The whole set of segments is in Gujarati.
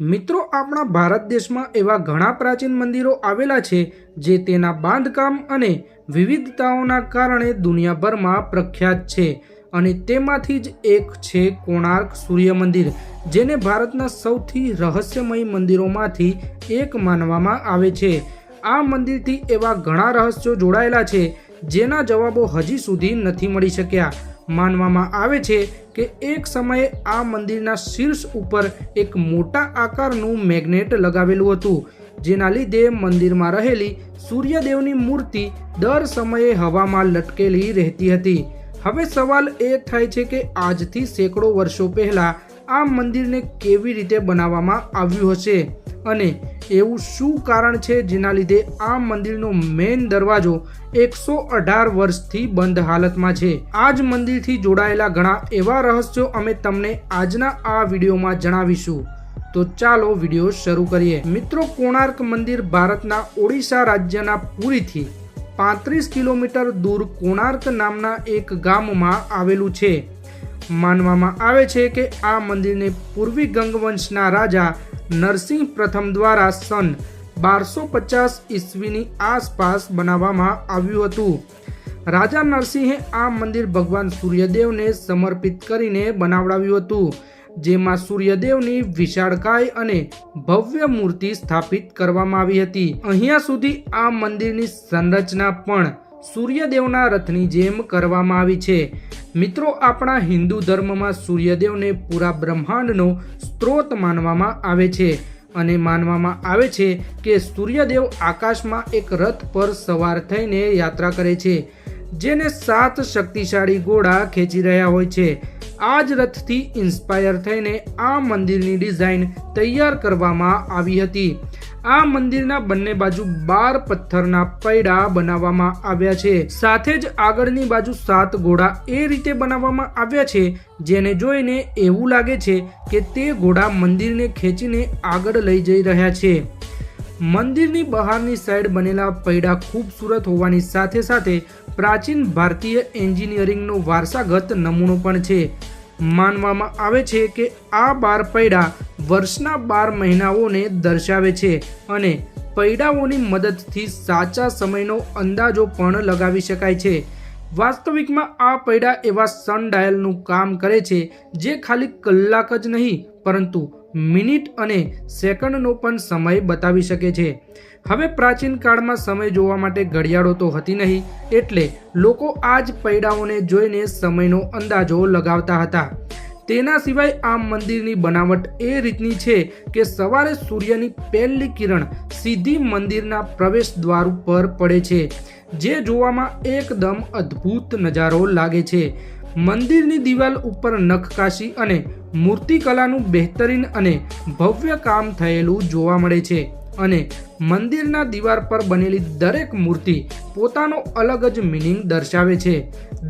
મિત્રો, આપણા ભારત દેશમાં એવા ઘણા પ્રાચીન મંદિરો આવેલા છે જે તેના બાંધકામ અને વિવિધતાઓના કારણે દુનિયાભરમાં પ્રખ્યાત છે અને તેમાંથી જ એક છે કોણાર્ક સૂર્ય મંદિર, જેને ભારતના સૌથી રહસ્યમય મંદિરોમાંથી એક માનવામાં આવે છે. આ મંદિરથી એવા ઘણા રહસ્યો જોડાયેલા છે જેના જવાબો હજી સુધી નથી મળી શક્યા. માનવામાં આવે છે કે એક સમયે આ મંદિરના શીર્ષ ઉપર એક મોટા આકારનું મેગ્નેટ લગાવેલું હતું, જેના લીધે મંદિરમાં રહેલી સૂર્યદેવની મૂર્તિ દર સમયે હવામાં લટકેલી રહેતી હતી. હવે સવાલ એ થાય છે કે આજથી સેંકડો વર્ષો પહેલાં આ મંદિરને કેવી રીતે બનાવવામાં આવ્યું હશે અને એવું શું કારણ છે જેના લીધે આ મંદિરનો મેઇન દરવાજો એકસો અઢાર વર્ષથી બંધ હાલતમાં છે? આ જ મંદિરથી જોડાયેલા ઘણા એવા રહસ્યો અમે તમને આજના આ વિડીયોમાં જણાવીશું. તો ચાલો વીડિયો શરૂ કરીએ. મિત્રો, કોણાર્ક મંદિર ભારતના ઓડિશા રાજ્યના પુરીથી પાંત્રીસ કિલોમીટર દૂર કોણાર્ક નામના એક ગામમાં આવેલું છે. માનવામાં આવે છે કે આ મંદિરને પૂર્વી ગંગવંશના રાજા નરસિંહ પ્રથમ દ્વારા સન બારસો પચાસ ઈસવીની આસપાસ બનાવવામાં આવ્યું હતું. રાજા નરસિંહે આ મંદિર ભગવાન સૂર્યદેવને સમર્પિત કરીને બનાવડાવ્યું હતું, જેમાં સૂર્યદેવની વિશાળકાય અને ભવ્ય મૂર્તિ સ્થાપિત કરવામાં આવી હતી. અહીંયા સુધી આ મંદિરની સંરચના પણ સૂર્યદેવના રથની જેમ કરવામાં આવી છે. મિત્રો, આપણા હિન્દુ ધર્મમાં સૂર્યદેવને પૂરા બ્રહ્માંડનો સ્ત્રોત માનવામાં આવે છે અને માનવામાં આવે છે કે સૂર્યદેવ આકાશમાં એક રથ પર સવાર થઈને યાત્રા કરે છે, જેને સાત શક્તિશાળી ઘોડા ખેંચી રહ્યા હોય છે. આ જ રથથી ઇન્સ્પાયર થઈને આ મંદિરની ડિઝાઇન તૈયાર કરવામાં આવી હતી. આ મંદિરના બંને બાજુ બાર પથ્થરના પૈડા બનાવવામાં આવ્યા છે. સાથે જ આગળની બાજુ સાત ઘોડા એ રીતે બનાવવામાં આવ્યા છે, જેને જોઈને એવું લાગે છે કે તે ઘોડા મંદિરને ખેંચીને આગળ લઈ જઈ રહ્યા છે. મંદિરની બહારની સાઈડ બનેલા પૈડા ખૂબસૂરત હોવાની સાથે સાથે પ્રાચીન ભારતીય એન્જિનિયરિંગનો વારસાગત નમૂનો પણ છે. માનવામાં આવે છે કે આ બાર પૈડા વર્ષના બાર મહિનાઓને દર્શાવે છે અને પૈડાઓની મદદથી સાચા સમયનો અંદાજો પણ લગાવી શકાય છે. વાસ્તવિકમાં આ પૈડા એવા સન ડાયલનું કામ કરે છે જે ખાલી કલાક જ નહીં, પરંતુ મિનિટ અને સેકન્ડનો પણ સમય બતાવી શકે છે. હવે પ્રાચીન કાળમાં સમય જોવા માટે ઘડિયાળો તો હતી નહીં, એટલે લોકો આ જ પૈડાઓને જોઈને સમયનો અંદાજો લગાવતા હતા. તેના સિવાય આ મંદિરની બનાવટ એ રીતની છે કે સવારે સૂર્યની પહેલી કિરણ સીધી મંદિરના પ્રવેશ દ્વાર ઉપર પડે છે, જે જોવામાં એકદમ અદ્ભુત નજારો લાગે છે. મંદિરની દિવાલ ઉપર નખકાશી અને મૂર્તિકલાનું બહેતરીન અને ભવ્ય કામ થયેલું જોવા મળે છે અને મંદિરના દિવાર પર બનેલી દરેક મૂર્તિ પોતાનો અલગ જ મિનિંગ દર્શાવે છે.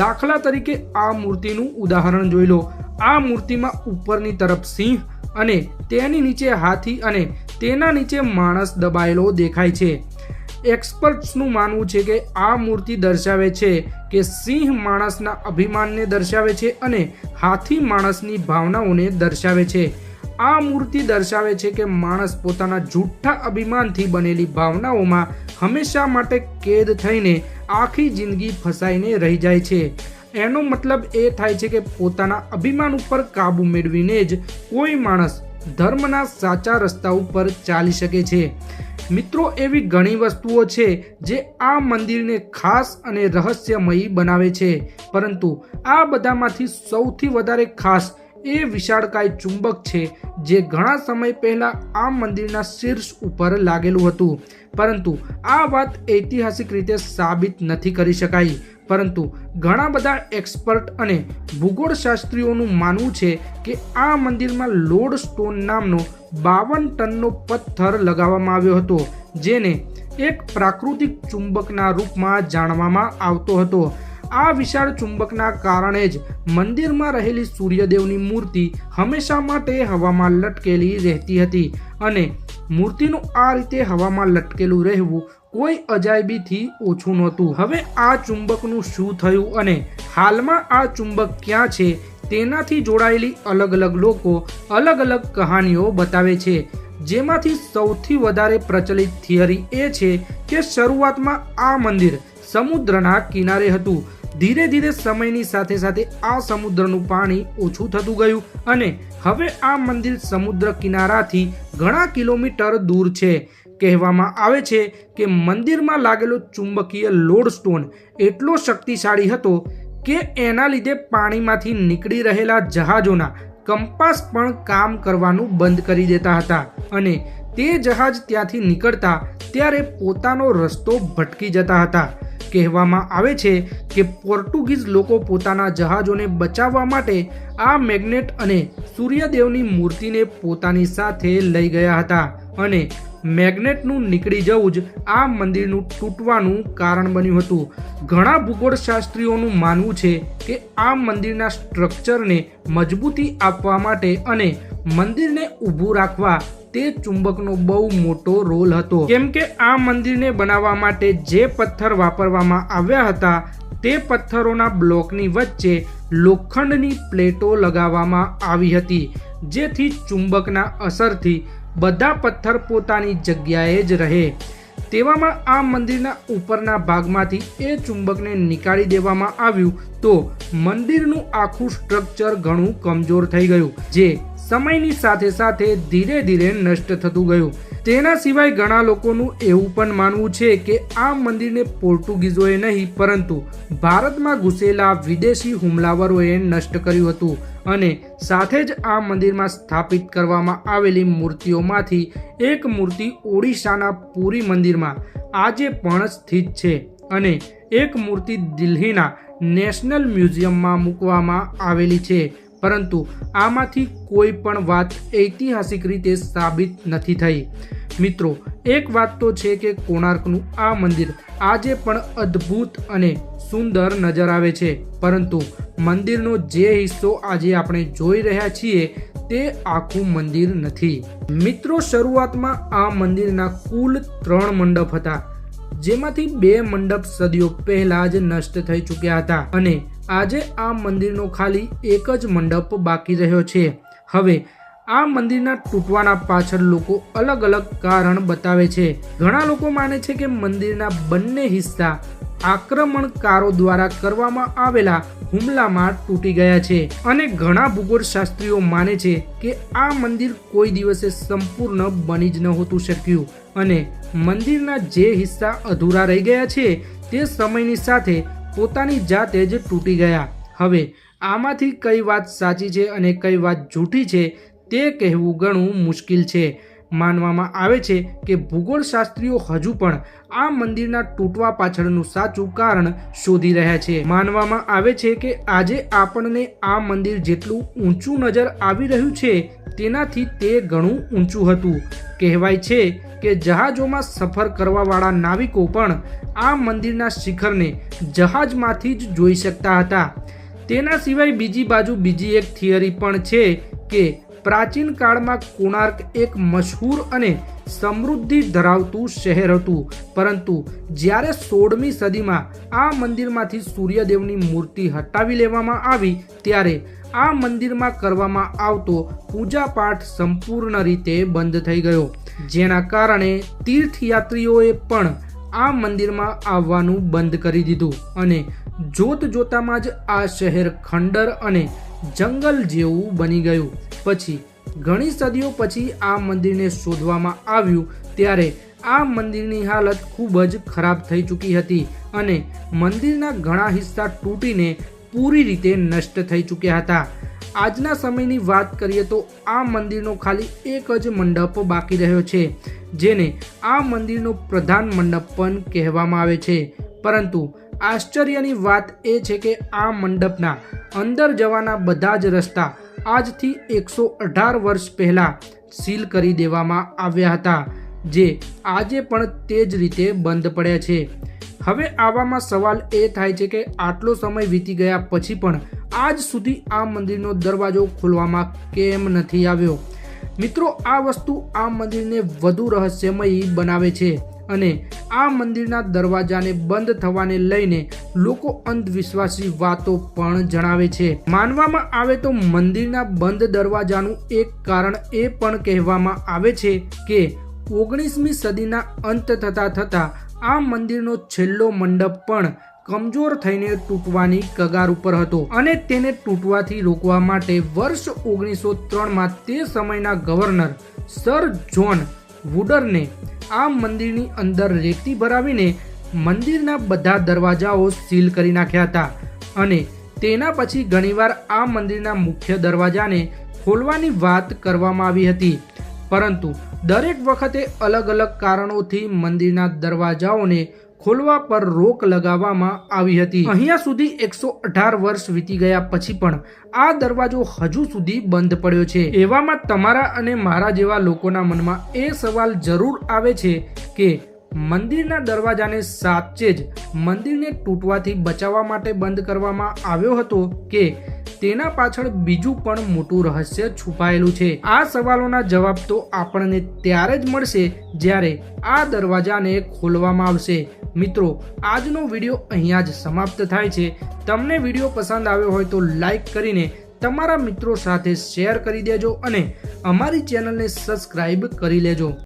દાખલા તરીકે આ મૂર્તિનું ઉદાહરણ જોઈ લો. આ મૂર્તિમાં ઉપરની તરફ સિંહ અને તેની નીચે હાથી અને તેના નીચે માણસ દબાયેલો દેખાય છે. એક્સપર્ટ્સનું માનવું છે કે આ મૂર્તિ દર્શાવે છે કે સિંહ માણસના અભિમાનને દર્શાવે છે અને હાથી માણસની ભાવનાઓને દર્શાવે છે. આ મૂર્તિ દર્શાવે છે કે માણસ પોતાના જૂઠા અભિમાનથી બનેલી ભાવનાઓમાં હંમેશા માટે કેદ થઈને આખી જિંદગી ફસાઈને રહી જાય છે. એનો મતલબ એ થાય છે કે પોતાના અભિમાન ઉપર કાબુ મેળવીને જ કોઈ માણસ ધર્મના સાચા રસ્તા ઉપર ચાલી શકે છે. મિત્રો, એવી ઘણી વસ્તુઓ છે જે આ મંદિરને ખાસ અને રહસ્યમયી બનાવે છે. પરંતુ આ બધામાંથી સૌથી વધારે ખાસ એ વિશાળકાય ચુંબક છે જે ઘણા સમય પહેલા આ મંદિરના શીર્ષ ઉપર લાગેલું હતું. પરંતુ આ વાત ઐતિહાસિક રીતે સાબિત નથી કરી શકાઈ. પરંતુ ઘણા બધા એક્સપર્ટ અને ભૂગોળશાસ્ત્રીઓનું માનવું છે કે આ મંદિરમાં લોડ સ્ટોન નામનો બાવન ટનનો પથ્થર લગાવવામાં આવ્યો હતો, જેને એક પ્રાકૃતિક ચુંબકના રૂપમાં જાણવામાં આવતો હતો. આ વિશાળ ચુંબકના કારણે જ મંદિરમાં રહેલી સૂર્યદેવની મૂર્તિ હંમેશા માટે હવામાં લટકેલી રહેતી હતી અને મૂર્તિનું આ રીતે હવામાં લટકેલું રહેવું કોઈ અજાયબીથી ઓછું નહોતું. હવે આ ચુંબકનું શું થયું અને હાલમાં આ ચુંબક ક્યાં છે, તેનાથી જોડાયેલી અલગ અલગ લોકો અલગ અલગ કહાનીઓ બતાવે છે. જેમાંથી સૌથી વધારે પ્રચલિત થિયરી એ છે કે શરૂઆતમાં આ મંદિર સમુદ્રના કિનારે હતું. ધીરે ધીરે સમયની સાથે સાથે આ સમુદ્રનું પાણી ઓછું થતું ગયું અને હવે આ મંદિર સમુદ્ર કિનારાથી ઘણા કિલોમીટર દૂર છે. કહેવામાં આવે છે કે મંદિરમાં લાગેલો ચુંબકીય લોડસ્ટોન એટલો શક્તિશાળી હતો કે એના લીધે પાણીમાંથી નીકળી રહેલા જહાજોના કંપાસ પણ કામ કરવાનું બંધ કરી દેતા હતા અને તે જહાજ ત્યાંથી નીકળતા ત્યારે પોતાનો રસ્તો ભટકી જતા હતા. કહેવામાં આવે છે કે પોર્ટુગીઝ લોકો પોતાના જહાજોને બચાવવા માટે આ મેગ્નેટ અને સૂર્યદેવની મૂર્તિને પોતાની સાથે લઈ ગયા હતા અને મેગ્નેટનું નીકળી જવું જ આ મંદિરનું તૂટવાનું કારણ બન્યું હતું. ઘણા ભૂગોળશાસ્ત્રીઓનું માનવું છે કે આ મંદિરના સ્ટ્રક્ચરને મજબૂતી આપવા માટે અને મંદિરને ઊભું રાખવા તે ચુંબકનો બહુ મોટો રોલ હતો. કેમ કે આ મંદિરને બનાવવા માટે જે પથ્થર વાપરવામાં આવ્યા હતા, તે પથ્થરોના બ્લોકની વચ્ચે લોખંડની પ્લેટો લગાવવામાં આવી હતી, જેથી ચુંબકના અસરથી બધા પથ્થર પોતાની જગ્યાએ જ રહે. તેવામાં આ મંદિરના ઉપરના ભાગમાંથી એ ચુંબકને નીકાળી દેવામાં આવ્યું તો મંદિરનું આખું સ્ટ્રક્ચર ઘણું કમજોર થઈ ગયું, જે સમયની સાથે સાથે ધીરે ધીરે નષ્ટ થતું ગયું. તેના સિવાય ઘણા લોકોનું એવું પણ માનવું છે કે આ મંદિરને પોર્ટુગીઝોએ નહીં, પરંતુ ભારતમાં ઘૂસેલા વિદેશી હુમલાવરોએ નષ્ટ કર્યું હતું અને સાથે જ આ મંદિરમાં સ્થાપિત કરવામાં આવેલી મૂર્તિઓમાંથી એક મૂર્તિ ઓડિશાના પુરી મંદિરમાં આજે પણ સ્થિત છે અને એક મૂર્તિ દિલ્હીના નેશનલ મ્યુઝિયમમાં મૂકવામાં આવેલી છે. પરંતુ આમાંથી કોઈ પણ વાત ઐતિહાસિક રીતે સાબિત નથી થઈ. મિત્રો, એક વાત તો છે કે કોણાર્કનું આ મંદિર આજે પણ અદ્ભુત અને સુંદર નજર આવે છે. પરંતુ મંદિરનો જે હિસ્સો આજે આપણે જોઈ રહ્યા છીએ તે આખું મંદિર નથી. મિત્રો, શરૂઆતમાં આ મંદિરના કુલ ત્રણ મંડપ હતા, જેમાંથી બે મંડપ સદીઓ પહેલા જ નષ્ટ થઈ ચૂક્યા હતા અને આજે આ મંદિરનો ખાલી એક જ મંડપ બાકી રહ્યો છે. હવે, આ મંદિરના તૂટવાના પાછળ લોકો અલગ અલગ કારણ બતાવે છે. ઘણા લોકો માને છે કે મંદિરના બંને હિસ્સા આક્રમણકારો દ્વારા કરવામાં આવેલા હુમલામાં તૂટી ગયા છે. અને ઘણા ભૂગોળશાસ્ત્રીઓ માને છે કે આ મંદિર કોઈ દિવસે સંપૂર્ણ બની જ નહોતું શક્યું. અને મંદિરના જે હિસ્સા અધૂરા રહી ગયા છે, તે સમયની સાથે પોતાની જાતે જ તૂટી ગયા. હવે આમાંથી કઈ વાત સાચી છે અને કઈ વાત જૂઠી છે તે કહેવું ઘણું મુશ્કેલ છે. માનવામાં આવે છે કે ભૂગોળશાસ્ત્રીઓ હજુ પણ આ મંદિરના તૂટવા પાછળનું સાચું કારણ શોધી રહ્યા છે. માનવામાં આવે છે કે આજે આપણને આ મંદિર જેટલું ઊંચું નજર આવી રહ્યું છે તેનાથી તે ઘણું ઊંચું હતું. કહેવાય છે કે જહાજોમાં સફર કરવાવાળા નાવિકો પણ આ મંદિરના શિખરને જહાજમાંથી જ જોઈ શકતા હતા. તેના સિવાય બીજી બાજુ બીજી એક થિયરી પણ છે કે પ્રાચીન કાળમાં કોણાર્ક એક મશહૂર અને સમૃદ્ધિ ધરાવતું શહેર હતું. પરંતુ જ્યારે સોળમી સદીમાં આ મંદિરમાંથી સૂર્યદેવની મૂર્તિ હટાવી લેવામાં આવી, ત્યારે આ મંદિરમાં કરવામાં આવતો પૂજાપાઠ સંપૂર્ણ રીતે બંધ થઈ ગયો. જેના કારણે તીર્થયાત્રીઓએ પણ આ મંદિરમાં આવવાનું બંધ કરી દીધું અને જોત જોતામાં જ આ શહેર ખંડર અને જંગલ જેવું બની ગયું. પછી ઘણી સદીઓ પછી આ મંદિરને શોધવામાં આવ્યું ત્યારે આ મંદિરની હાલત ખૂબ જ ખરાબ થઈ ચૂકી હતી અને મંદિરના ઘણા હિસ્સા તૂટીને પૂરી રીતે નષ્ટ થઈ ચૂક્યા હતા. આજના સમયની વાત કરીએ તો આ મંદિરનો ખાલી એક જ મંડપ બાકી રહ્યો છે, જેને આ મંદિરનો પ્રધાન મંડપ પણ કહેવામાં આવે છે. પરંતુ આશ્ચર્યની વાત એ છે કે આ મંડપના અંદર જવાના બધા જ રસ્તા આજથી એકસો અઢાર વર્ષ પહેલાં સીલ કરી દેવામાં આવ્યા હતા, જે આજે પણ તે જ રીતે બંધ પડ્યા છે. હવે આવામાં સવાલ એ થાય છે કે આટલો સમય વીતી ગયા પછી પણ આજ સુધી આ મંદિરનો દરવાજો ખોલવામાં કેમ નથી આવ્યો? મિત્રો, આ વસ્તુ આ મંદિરને વધુ રહસ્યમયી બનાવે છે અને આ મંદિરના દરવાજાને બંધ થવાને લઈને લોકો અંધવિશ્વાસી વાતો પણ જણાવે છે. માનવામાં આવે તો મંદિરના બંધ દરવાજાનું એક કારણ એ પણ કહેવામાં આવે છે કે ઓગણીસમી સદીના અંત થતા થતા આ મંદિરનો છેલ્લો મંડપ પણ કમજોર થઈને તૂટવાની કગાર ઉપર હતો અને તેને તૂટવાથી રોકવા માટે વર્ષ ઓગણીસો ત્રણમાં તે સમયના ગવર્નર સર જ્હોન વુડરને આ મંદિરની અંદર રેતી ભરાવીને મંદિરના બધા દરવાજાઓ સીલ કરી નાખ્યા હતા અને તેના પછી ઘણીવાર આ મંદિરના મુખ્ય દરવાજાને ખોલવાની વાત કરવામાં આવી હતી. પરંતુ દરેક વખતે અલગ અલગ કારણોથી મંદિરના દરવાજાઓને ખોલવા પર રોક લગાવવામાં આવી હતી. અહીંયા સુધી એકસો અઢાર વર્ષ વીતી ગયા પછી પણ આ દરવાજો હજુ સુધી બંધ પડ્યો છે. એવામાં તમારા અને મારા જેવા લોકોના મનમાં એ સવાલ જરૂર આવે છે કે મંદિરના દરવાજાને સાચે જ મંદિરને તૂટવાથી બચાવવા માટે બંધ કરવામાં આવ્યો હતો કે તેના પાછળ બીજું પણ મોટું રહસ્ય છુપાયેલું છે. આ સવાલોના જવાબ તો આપણને ત્યારે જ મળશે જ્યારે આ દરવાજાને ખોલવામાં આવશે. મિત્રો, આજનો વીડિયો અહીંયા જ સમાપ્ત થાય છે. તમને વીડિયો પસંદ આવ્યો હોય તો લાઈક કરીને તમારા મિત્રો સાથે શેર કરી દેજો અને અમારી ચેનલને સબસ્ક્રાઈબ કરી લેજો.